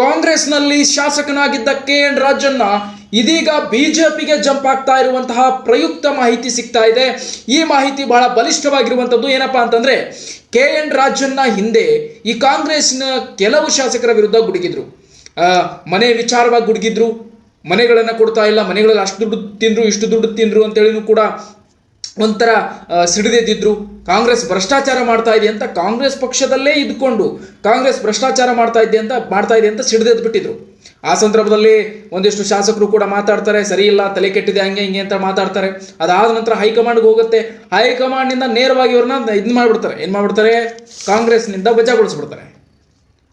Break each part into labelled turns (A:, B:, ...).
A: ಕಾಂಗ್ರೆಸ್ನಲ್ಲಿ ಶಾಸಕನಾಗಿದ್ದ K N Rajanna ಇದೀಗ ಬಿಜೆಪಿಗೆ ಜಂಪ್ ಆಗ್ತಾ ಇರುವಂತಹ ಪ್ರಯುಕ್ತ ಮಾಹಿತಿ ಸಿಗ್ತಾ ಇದೆ. ಈ ಮಾಹಿತಿ ಬಹಳ ಬಲಿಷ್ಠವಾಗಿರುವಂಥದ್ದು ಏನಪ್ಪಾ ಅಂತಂದ್ರೆ ಕೆ ಎನ್ ರಾಜಣ್ಣ ಹಿಂದೆ ಈ ಕಾಂಗ್ರೆಸ್ನ ಕೆಲವು ಶಾಸಕರ ವಿರುದ್ಧ ಗುಡುಗಿದ್ರು. ಮನೆ ವಿಚಾರವಾಗಿ ಗುಡುಗಿದ್ರು. ಮನೆಗಳನ್ನು ಕೊಡ್ತಾ ಇಲ್ಲ, ಮನೆಗಳಲ್ಲಿ ಅಷ್ಟು ದುಡ್ಡು ತಿಂದ್ರು, ಇಷ್ಟು ದುಡ್ಡು ತಿಂದ್ರು ಅಂತೇಳಿನೂ ಕೂಡ ಒಂಥರ ಸಿಡಿದೆದ್ದಿದ್ರು. ಕಾಂಗ್ರೆಸ್ ಭ್ರಷ್ಟಾಚಾರ ಮಾಡ್ತಾ ಇದೆ ಅಂತ ಕಾಂಗ್ರೆಸ್ ಪಕ್ಷದಲ್ಲೇ ಇದ್ಕೊಂಡು ಕಾಂಗ್ರೆಸ್ ಭ್ರಷ್ಟಾಚಾರ ಮಾಡ್ತಾ ಇದೆ ಅಂತ, ಮಾಡ್ತಾ ಇದೆ ಅಂತ ಸಿಡಿದೆದ್ದು ಬಿಟ್ಟಿದ್ರು. ಆ ಸಂದರ್ಭದಲ್ಲಿ ಒಂದಿಷ್ಟು ಶಾಸಕರು ಕೂಡ ಮಾತಾಡ್ತಾರೆ, ಸರಿ ಇಲ್ಲ, ತಲೆ ಕೆಟ್ಟಿದೆ, ಹಂಗೆ ಹಿಂಗೆ ಅಂತ ಮಾತಾಡ್ತಾರೆ. ಅದಾದ ನಂತರ ಹೈಕಮಾಂಡ್ಗೆ ಹೋಗುತ್ತೆ. ಹೈಕಮಾಂಡ್ನಿಂದ ನೇರವಾಗಿ ಇವ್ರನ್ನ ಇದು ಮಾಡ್ಬಿಡ್ತಾರೆ. ಏನು ಮಾಡ್ಬಿಡ್ತಾರೆ? ಕಾಂಗ್ರೆಸ್ನಿಂದ ವಜಾಗೊಳಿಸ್ಬಿಡ್ತಾರೆ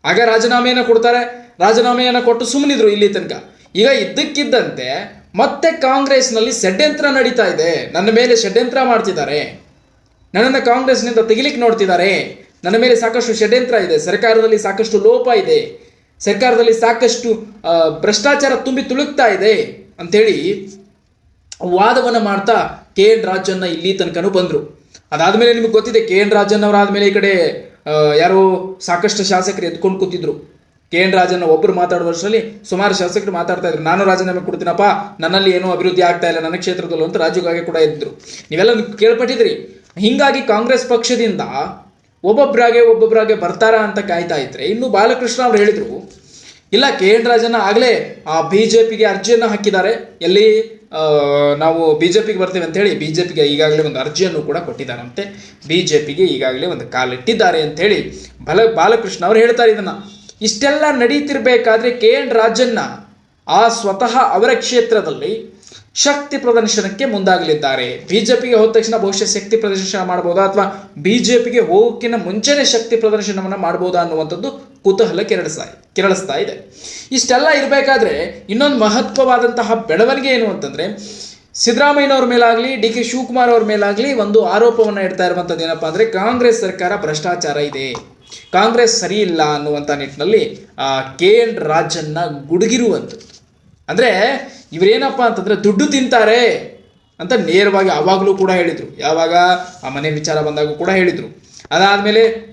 A: ಆಗ ರಾಜೀನಾಮೆಯನ್ನು ಕೊಡ್ತಾರೆ. ರಾಜೀನಾಮೆಯನ್ನು ಕೊಟ್ಟು ಸುಮ್ಮನಿದ್ರು ಇಲ್ಲಿ ತನಕ. ಈಗ ಇದ್ದಕ್ಕಿದ್ದಂತೆ ಮತ್ತೆ ಕಾಂಗ್ರೆಸ್ನಲ್ಲಿ ಷಡ್ಯಂತ್ರ ನಡೀತಾ ಇದೆ. ನನ್ನ ಮೇಲೆ ಷಡ್ಯಂತ್ರ ಮಾಡ್ತಿದ್ದಾರೆ. ನನ್ನನ್ನು ಕಾಂಗ್ರೆಸ್ನಿಂದ ತೆಗಿಲಿಕ್ಕೆ ನೋಡ್ತಿದ್ದಾರೆ. ನನ್ನ ಮೇಲೆ ಸಾಕಷ್ಟು ಷಡ್ಯಂತ್ರ ಇದೆ. ಸರ್ಕಾರದಲ್ಲಿ ಸಾಕಷ್ಟು ಲೋಪ ಇದೆ. ಸರ್ಕಾರದಲ್ಲಿ ಸಾಕಷ್ಟು ಭ್ರಷ್ಟಾಚಾರ ತುಂಬಿ ತುಳುಕ್ತಾ ಇದೆ ಅಂಥೇಳಿ ವಾದವನ್ನು ಮಾಡ್ತಾ ಕೆ ಎನ್ ರಾಜನ್ನ ಇಲ್ಲಿ ತನಕನೂ ಬಂದರು. ಅದಾದಮೇಲೆ ನಿಮಗೆ ಗೊತ್ತಿದೆ, ಕೆ ಎನ್ ರಾಜನ್ ಅವರಾದ್ಮೇಲೆ ಈ ಕಡೆ ಯಾರೋ ಸಾಕಷ್ಟು ಶಾಸಕರು ಎದ್ಕೊಂಡು ಕೂತಿದ್ರು. ಕೆ ಎನ್ ರಾಜನ್ನ ಒಬ್ಬರು ಮಾತಾಡುವ ವರ್ಷದಲ್ಲಿ ಸುಮಾರು ಶಾಸಕರು ಮಾತಾಡ್ತಾ ಇದ್ರು. ನಾನು ರಾಜೀನಾಮೆ ಕೊಡ್ತೀನಪ್ಪ, ನನ್ನಲ್ಲಿ ಏನೂ ಅಭಿವೃದ್ಧಿ ಆಗ್ತಾ ಇಲ್ಲ, ನನ್ನ ಕ್ಷೇತ್ರದಲ್ಲೂ ಅಂತ ರಾಜುಗಾಗೆ ಕೂಡ ಇದ್ರು. ನೀವೆಲ್ಲ ಕೇಳ್ಪಟ್ಟಿದ್ರಿ ಹಿಂಗಾಗಿ ಕಾಂಗ್ರೆಸ್ ಪಕ್ಷದಿಂದ ಒಬ್ಬೊಬ್ಬರಾಗೆ ಒಬ್ಬೊಬ್ಬರಾಗೆ ಬರ್ತಾರಾ ಅಂತ ಕಾಯ್ತಾ ಇದ್ರೆ, ಇನ್ನು ಬಾಲಕೃಷ್ಣ ಅವರು ಹೇಳಿದ್ರು, ಇಲ್ಲ, ಕೆ ಎನ್ ರಾಜನ ಆಗಲೇ ಆ ಬಿ ಜೆ ಪಿಗೆ ಅರ್ಜಿಯನ್ನು ಹಾಕಿದ್ದಾರೆ. ಎಲ್ಲಿ ನಾವು ಬಿ ಜೆ ಪಿಗೆ ಬರ್ತೀವಿ ಅಂತೇಳಿ ಬಿ ಜೆ ಪಿಗೆ ಈಗಾಗಲೇ ಒಂದು ಅರ್ಜಿಯನ್ನು ಕೂಡ ಕೊಟ್ಟಿದ್ದಾರಂತೆ. ಬಿ ಜೆ ಪಿಗೆ ಈಗಾಗಲೇ ಒಂದು ಕಾಲಿಟ್ಟಿದ್ದಾರೆ ಅಂತೇಳಿ ಬಲ, ಬಾಲಕೃಷ್ಣ ಅವರು ಹೇಳ್ತಾರೆ ಇದನ್ನ. ಇಷ್ಟೆಲ್ಲ ನಡೀತಿರ್ಬೇಕಾದ್ರೆ ಕೆ ಎನ್ ರಾಜನ್ನ ಆ ಸ್ವತಃ ಅವರ ಕ್ಷೇತ್ರದಲ್ಲಿ ಶಕ್ತಿ ಪ್ರದರ್ಶನಕ್ಕೆ ಮುಂದಾಗಲಿದ್ದಾರೆ. ಬಿಜೆಪಿಗೆ ಹೋದ ತಕ್ಷಣ ಬಹುಶಃ ಶಕ್ತಿ ಪ್ರದರ್ಶನ ಮಾಡಬಹುದಾ? ಅಥವಾ ಬಿಜೆಪಿಗೆ ಹೋಗೋಕ್ಕಿಂತ ಮುಂಚೆನೆ ಶಕ್ತಿ ಪ್ರದರ್ಶನವನ್ನು ಮಾಡಬಹುದಾ ಅನ್ನುವಂಥದ್ದು ಕುತೂಹಲ ಕೆರಳಿಸ್ತಾ ಕೆರಳಿಸ್ತಾ ಇದೆ. ಇಷ್ಟೆಲ್ಲ ಇರಬೇಕಾದ್ರೆ ಇನ್ನೊಂದು ಮಹತ್ವವಾದಂತಹ ಬೆಳವಣಿಗೆ ಏನು ಅಂತಂದ್ರೆ, ಸಿದ್ದರಾಮಯ್ಯನವ್ರ ಮೇಲಾಗಲಿ, ಡಿ ಕೆ ಶಿವಕುಮಾರ್ ಅವ್ರ ಮೇಲಾಗಲಿ ಒಂದು ಆರೋಪವನ್ನು ಇಡ್ತಾ ಇರುವಂಥದ್ದು ಏನಪ್ಪಾ ಅಂದ್ರೆ ಕಾಂಗ್ರೆಸ್ ಸರ್ಕಾರ ಭ್ರಷ್ಟಾಚಾರ ಇದೆ. ಕಾಂಗ್ರೆಸ್ ಸರಿ ಇಲ್ಲ ಅನ್ನುವಂಥ ನಿಟ್ಟಿನಲ್ಲಿ ಕೆ ಎನ್ ರಾಜನ್ನ ಗುಡುಗಿರುವಂಥದ್ದು. ಅಂದ್ರೆ ಇವರೇನಪ್ಪ ಅಂತಂದ್ರೆ ದುಡ್ಡು ತಿಂತಾರೆ ಅಂತ ನೇರವಾಗಿ ಆವಾಗಲೂ ಕೂಡ ಹೇಳಿದರು. ಯಾವಾಗ? ಆ ಮನೆ ವಿಚಾರ ಬಂದಾಗ ಕೂಡ ಹೇಳಿದರು. ಅದಾದ್ಮೇಲೆ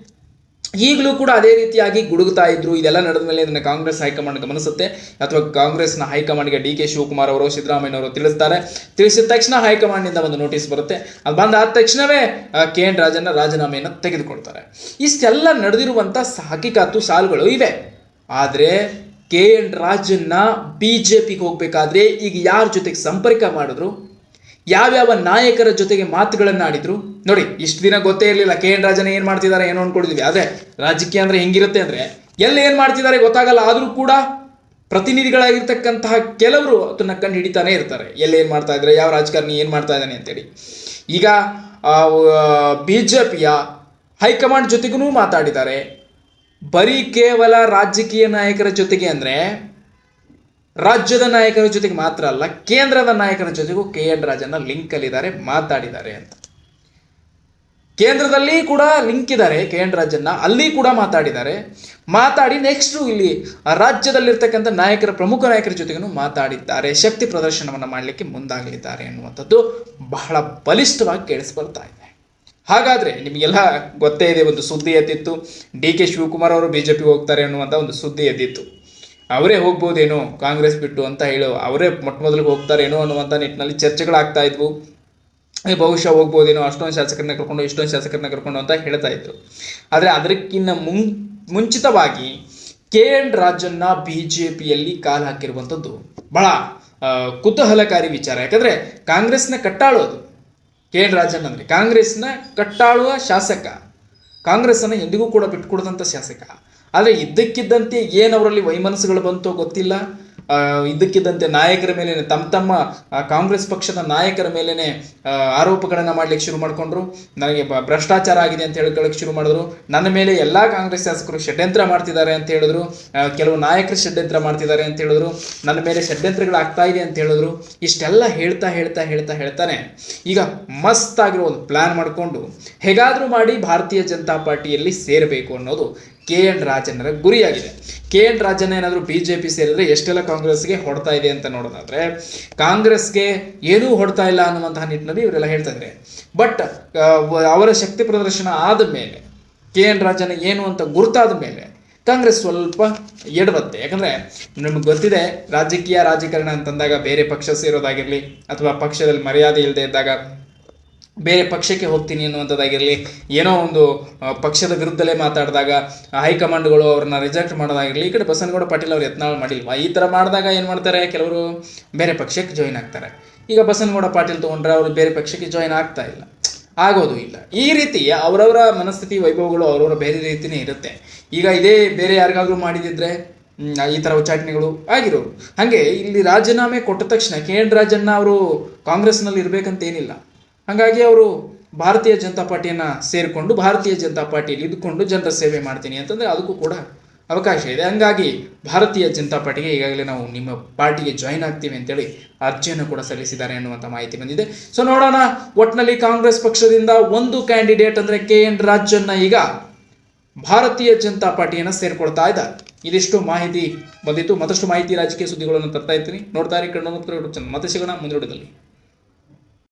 A: ಈಗಲೂ ಕೂಡ ಅದೇ ರೀತಿಯಾಗಿ ಗುಡುಗುತ್ತಾ ಇದ್ರು. ಇದೆಲ್ಲ ನಡೆದ ಮೇಲೆ ಇದನ್ನ ಕಾಂಗ್ರೆಸ್ ಹೈಕಮಾಂಡ್ ಗಮನಿಸುತ್ತೆ. ಅಥವಾ ಕಾಂಗ್ರೆಸ್ನ ಹೈಕಮಾಂಡ್ಗೆ ಡಿ ಕೆ ಶಿವಕುಮಾರ್ ಅವರು, ಸಿದ್ದರಾಮಯ್ಯನವರು ತಿಳಿಸ್ತಾರೆ. ತಿಳಿಸಿದ ತಕ್ಷಣ ಹೈಕಮಾಂಡ್ನಿಂದ ಒಂದು ನೋಟಿಸ್ ಬರುತ್ತೆ. ಅದು ಬಂದಾದ ತಕ್ಷಣವೇ ಕೆ ಎನ್ ರಾಜನ್ನ ರಾಜೀನಾಮೆಯನ್ನು ತೆಗೆದುಕೊಳ್ತಾರೆ ಇಷ್ಟೆಲ್ಲ ನಡೆದಿರುವಂಥ ಹಕಿಕಾತು ಸಾಲುಗಳು ಇವೆ. ಆದರೆ K N Rajanna B J ಪಿಗೆ ಹೋಗಬೇಕಾದ್ರೆ ಈಗ ಯಾರ ಜೊತೆಗೆ ಸಂಪರ್ಕ ಮಾಡಿದ್ರು? ಯಾವ್ಯಾವ ನಾಯಕರ ಜೊತೆಗೆ ಮಾತುಗಳನ್ನ ಆಡಿದ್ರು ನೋಡಿ, ಇಷ್ಟು ದಿನ ಗೊತ್ತೇ ಇರಲಿಲ್ಲ. ಕೆ ಎನ್ ರಾಜನ ಏನು ಮಾಡ್ತಿದ್ದಾರೆ ಏನೋ ಅನ್ಕೊಂಡಿದ್ವಿ. ಆದ್ರೆ ರಾಜಕೀಯ ಅಂದ್ರೆ ಹೆಂಗಿರುತ್ತೆ ಅಂದ್ರೆ, ಎಲ್ಲಿ ಏನು ಮಾಡ್ತಿದ್ದಾರೆ ಗೊತ್ತಾಗಲ್ಲ. ಆದರೂ ಕೂಡ ಪ್ರತಿನಿಧಿಗಳಾಗಿರ್ತಕ್ಕಂತಹ ಕೆಲವರು ಅದನ್ನ ಕಂಡು ಹಿಡಿತಾನೆ ಇರ್ತಾರೆ. ಎಲ್ಲಿ ಏನು ಮಾಡ್ತಾ ಇದ್ದಾರೆ ಯಾವ ರಾಜಕಾರಣಿ ಏನು ಮಾಡ್ತಾ ಇದ್ದಾನೆ ಅಂತೇಳಿ. ಈಗ ಬಿ ಜೆ ಪಿಯ ಹೈಕಮಾಂಡ್ ಜೊತೆಗೂ ಮಾತಾಡಿದ್ದಾರೆ. ಬರೀ ಕೇವಲ ರಾಜಕೀಯ ನಾಯಕರ ಜೊತೆಗೆ ಅಂದ್ರೆ, ರಾಜ್ಯದ ನಾಯಕರ ಜೊತೆಗೆ ಮಾತ್ರ ಅಲ್ಲ, ಕೇಂದ್ರದ ನಾಯಕರ ಜೊತೆಗೂ ಕೆ ಎನ್ ರಾಜನ ಲಿಂಕಲ್ಲಿದ್ದಾರೆ, ಮಾತಾಡಿದ್ದಾರೆ ಅಂತ. ಕೇಂದ್ರದಲ್ಲಿ ಕೂಡ ಲಿಂಕ್ ಇದ್ದಾರೆ ಕೆ ಎನ್ ರಾಜನ್ನ. ಅಲ್ಲಿ ಕೂಡ ಮಾತಾಡಿದ್ದಾರೆ. ಮಾತಾಡಿ ನೆಕ್ಸ್ಟ್ ಇಲ್ಲಿ ರಾಜ್ಯದಲ್ಲಿರ್ತಕ್ಕಂಥ ನಾಯಕರ ಪ್ರಮುಖ ನಾಯಕರ ಜೊತೆಗೂ ಮಾತಾಡಿದ್ದಾರೆ. ಶಕ್ತಿ ಪ್ರದರ್ಶನವನ್ನು ಮಾಡಲಿಕ್ಕೆ ಮುಂದಾಗಲಿದ್ದಾರೆ ಅನ್ನುವಂಥದ್ದು ಬಹಳ ಬಲಿಷ್ಠವಾಗಿ ಕೇಳಿಸ್ಬರ್ತಾ ಇದೆ. ಹಾಗಾದರೆ ನಿಮಗೆಲ್ಲ ಗೊತ್ತೇ ಇದೆ, ಒಂದು ಸುದ್ದಿ ಎದ್ದಿತ್ತು. ಡಿ ಕೆ ಶಿವಕುಮಾರ್ ಅವರು ಬಿ ಜೆ ಪಿಗೆ ಹೋಗ್ತಾರೆ ಅನ್ನುವಂಥ ಒಂದು ಸುದ್ದಿ ಎದ್ದಿತ್ತು. ಅವರೇ ಹೋಗ್ಬೋದೇನೋ, ಕಾಂಗ್ರೆಸ್ ಬಿಟ್ಟು ಅಂತ ಹೇಳೋ, ಅವರೇ ಮೊಟ್ಟ ಮೊದಲಿಗೆ ಹೋಗ್ತಾರೇನೋ ಅನ್ನುವಂಥ ನಿಟ್ಟಿನಲ್ಲಿ ಚರ್ಚೆಗಳಾಗ್ತಾ ಇದ್ವು. ಬಹುಶಃ ಹೋಗ್ಬೋದೇನೋ ಅಷ್ಟೊಂದು ಶಾಸಕರನ್ನ ಕರ್ಕೊಂಡು, ಇಷ್ಟೊಂದು ಶಾಸಕರನ್ನ ಕರ್ಕೊಂಡು ಅಂತ ಹೇಳ್ತಾ ಇದ್ರು. ಆದರೆ ಅದಕ್ಕಿಂತ ಮುಂ, ಮುಂಚಿತವಾಗಿ K N Rajanna B J ಪಿಯಲ್ಲಿ ಕಾಲು ಹಾಕಿರುವಂಥದ್ದು ಬಹಳ ಕುತೂಹಲಕಾರಿ ವಿಚಾರ. ಯಾಕಂದರೆ ಕಾಂಗ್ರೆಸ್ನ ಕಟ್ಟಾಳೋದು ಕೆ ಎನ್ ರಾಜನ್ ಅಂದರೆ ಕಾಂಗ್ರೆಸ್ನ ಕಟ್ಟಾಳುವ ಶಾಸಕ. ಕಾಂಗ್ರೆಸ್ಸನ್ನು ಎಂದಿಗೂ ಕೂಡ ಬಿಟ್ಕೊಡದಂಥ ಶಾಸಕ. ಆದರೆ ಇದ್ದಕ್ಕಿದ್ದಂತೆ ಏನು ಅವರಲ್ಲಿ ವೈಮನಸ್ಸುಗಳು ಬಂತೋ ಗೊತ್ತಿಲ್ಲ. ಇದ್ದಕ್ಕಿದ್ದಂತೆ ನಾಯಕರ ಮೇಲೆ ತಮ್ಮ ತಮ್ಮ ಕಾಂಗ್ರೆಸ್ ಪಕ್ಷದ ನಾಯಕರ ಮೇಲೇ ಆರೋಪಗಳನ್ನು ಮಾಡ್ಲಿಕ್ಕೆ ಶುರು ಮಾಡಿಕೊಂಡ್ರು. ನನಗೆ ಭ್ರಷ್ಟಾಚಾರ ಆಗಿದೆ ಅಂತ ಹೇಳ್ಕೊಳ್ಳೋಕೆ ಶುರು ಮಾಡಿದ್ರು. ನನ್ನ ಮೇಲೆ ಎಲ್ಲ ಕಾಂಗ್ರೆಸ್ ಶಾಸಕರು ಷಡ್ಯಂತ್ರ ಮಾಡ್ತಿದ್ದಾರೆ ಅಂತ ಹೇಳಿದ್ರು. ಕೆಲವು ನಾಯಕರು ಷಡ್ಯಂತ್ರ ಮಾಡ್ತಿದ್ದಾರೆ ಅಂತ ಹೇಳಿದ್ರು. ನನ್ನ ಮೇಲೆ ಷಡ್ಯಂತ್ರಗಳು ಆಗ್ತಾ ಇದೆ ಅಂತ ಹೇಳಿದ್ರು. ಇಷ್ಟೆಲ್ಲ ಹೇಳ್ತಾ ಹೇಳ್ತಾ ಹೇಳ್ತಾ, ಹೇಳ್ತಾನೆ. ಈಗ ಮಸ್ತ್ ಆಗಿರೋ ಒಂದು ಪ್ಲಾನ್ ಮಾಡಿಕೊಂಡು, ಹೇಗಾದರೂ ಮಾಡಿ ಭಾರತೀಯ ಜನತಾ ಪಾರ್ಟಿಯಲ್ಲಿ ಸೇರಬೇಕು ಅನ್ನೋದು ಕೆ ಎನ್ ರಾಜನರ ಗುರಿಯಾಗಿದೆ. ಕೆ ಎನ್ ರಾಜನ್ ಏನಾದರೂ ಬಿ ಜೆ ಪಿ ಸೇರಿದ್ರೆ ಎಷ್ಟೆಲ್ಲ ಕಾಂಗ್ರೆಸ್ಗೆ ಹೊಡ್ತಾ ಇದೆ ಅಂತ ನೋಡೋದಾದ್ರೆ, ಕಾಂಗ್ರೆಸ್ಗೆ ಏನೂ ಹೊಡ್ತಾ ಇಲ್ಲ ಅನ್ನುವಂತಹ ನಿಟ್ಟಿನಲ್ಲಿ ಇವರೆಲ್ಲ ಹೇಳ್ತಾ ಇದ್ದಾರೆ ಬಟ್ ಅವರ ಶಕ್ತಿ ಪ್ರದರ್ಶನ ಆದ ಮೇಲೆ, ಕೆ ಎನ್ ರಾಜನ ಏನು ಅಂತ ಗುರುತಾದ ಮೇಲೆ ಕಾಂಗ್ರೆಸ್ ಸ್ವಲ್ಪ ಎಡವತ್ತೆ ಯಾಕಂದ್ರೆ, ನಿಮ್ಗೆ ಗೊತ್ತಿದೆ, ರಾಜಕೀಯ ರಾಜಕಾರಣ ಅಂತಂದಾಗ ಬೇರೆ ಪಕ್ಷ ಸೇರೋದಾಗಿರ್ಲಿ, ಅಥವಾ ಪಕ್ಷದಲ್ಲಿ ಮರ್ಯಾದೆ ಇಲ್ಲದೆ ಇದ್ದಾಗ ಬೇರೆ ಪಕ್ಷಕ್ಕೆ ಹೋಗ್ತೀನಿ ಅನ್ನುವಂಥದ್ದಾಗಿರಲಿ, ಏನೋ ಒಂದು ಪಕ್ಷದ ವಿರುದ್ಧಲೇ ಮಾತಾಡಿದಾಗ ಹೈಕಮಾಂಡ್ಗಳು ಅವ್ರನ್ನ ರಿಜೆಕ್ಟ್ ಮಾಡೋದಾಗಿರಲಿ, ಈ ಕಡೆ ಬಸನಗೌಡ ಪಾಟೀಲ್ ಅವ್ರು ಯತ್ನಾಳ್ ಮಾಡಿಲ್ವಾ? ಈ ಥರ ಮಾಡಿದಾಗ ಏನು ಮಾಡ್ತಾರೆ ಕೆಲವರು? ಬೇರೆ ಪಕ್ಷಕ್ಕೆ ಜಾಯಿನ್ ಆಗ್ತಾರೆ. ಈಗ ಬಸನಗೌಡ ಪಾಟೀಲ್ ತೊಗೊಂಡ್ರೆ ಅವರು ಬೇರೆ ಪಕ್ಷಕ್ಕೆ ಜಾಯಿನ್ ಆಗ್ತಾ ಇಲ್ಲ. ಆಗೋದು ಇಲ್ಲ. ಈ ರೀತಿ ಅವರವರ ಮನಸ್ಥಿತಿ, ವೈಭವಗಳು ಅವರವರ ಬೇರೆ ರೀತಿಯೇ ಇರುತ್ತೆ. ಈಗ ಇದೇ ಬೇರೆ ಯಾರಿಗಾದ್ರೂ ಮಾಡಿದಿದ್ರೆ ಈ ಥರ ಉಚ್ಚಾಟನೆಗಳು ಆಗಿರೋರು. ಹಾಗೆ ಇಲ್ಲಿ ರಾಜೀನಾಮೆ ಕೊಟ್ಟ ತಕ್ಷಣ ಕೆ ಎನ್ ರಾಜಣ್ಣ ಅವರು ಕಾಂಗ್ರೆಸ್ನಲ್ಲಿ ಇರಬೇಕಂತ ಏನಿಲ್ಲ. ಹಾಗಾಗಿ ಅವರು ಭಾರತೀಯ ಜನತಾ ಪಾರ್ಟಿಯನ್ನು ಸೇರಿಕೊಂಡು ಭಾರತೀಯ ಜನತಾ ಪಾರ್ಟಿಯಲ್ಲಿ ಇದ್ದುಕೊಂಡು ಜನರ ಸೇವೆ ಮಾಡ್ತೀನಿ ಅಂತಂದ್ರೆ ಅದಕ್ಕೂ ಕೂಡ ಅವಕಾಶ ಇದೆ. ಹಂಗಾಗಿ ಭಾರತೀಯ ಜನತಾ ಪಾರ್ಟಿಗೆ ಈಗಾಗಲೇ ನಾವು ನಿಮ್ಮ ಪಾರ್ಟಿಗೆ ಜಾಯಿನ್ ಆಗ್ತೀವಿ ಅಂತೇಳಿ ಅರ್ಜಿಯನ್ನು ಕೂಡ ಸಲ್ಲಿಸಿದ್ದಾರೆ ಎನ್ನುವಂಥ ಮಾಹಿತಿ ಬಂದಿದೆ. ಸೊ ನೋಡೋಣ ಒಟ್ಟಿನಲ್ಲಿ ಕಾಂಗ್ರೆಸ್ ಪಕ್ಷದಿಂದ ಒಂದು ಕ್ಯಾಂಡಿಡೇಟ್ ಅಂದ್ರೆ ಕೆ ಎನ್ ರಾಜನ್ನ ಈಗ ಭಾರತೀಯ ಜನತಾ ಪಾರ್ಟಿಯನ್ನು ಸೇರ್ಕೊಳ್ತಾ ಇದ್ದಾರೆ. ಇದಿಷ್ಟು ಮಾಹಿತಿ ಬಂದಿತ್ತು. ಮತ್ತಷ್ಟು ಮಾಹಿತಿ ರಾಜಕೀಯ ಸುದ್ದಿಗಳನ್ನು ತರ್ತಾ ಇರ್ತೀನಿ. ನೋಡ್ತಾ ಇರಿ ಕಣ್ಣು ಮತ್ತೆ ಸಿಗೋಣ ಮುಂದಿನ ವಿಡಿಯೋದಲ್ಲಿ.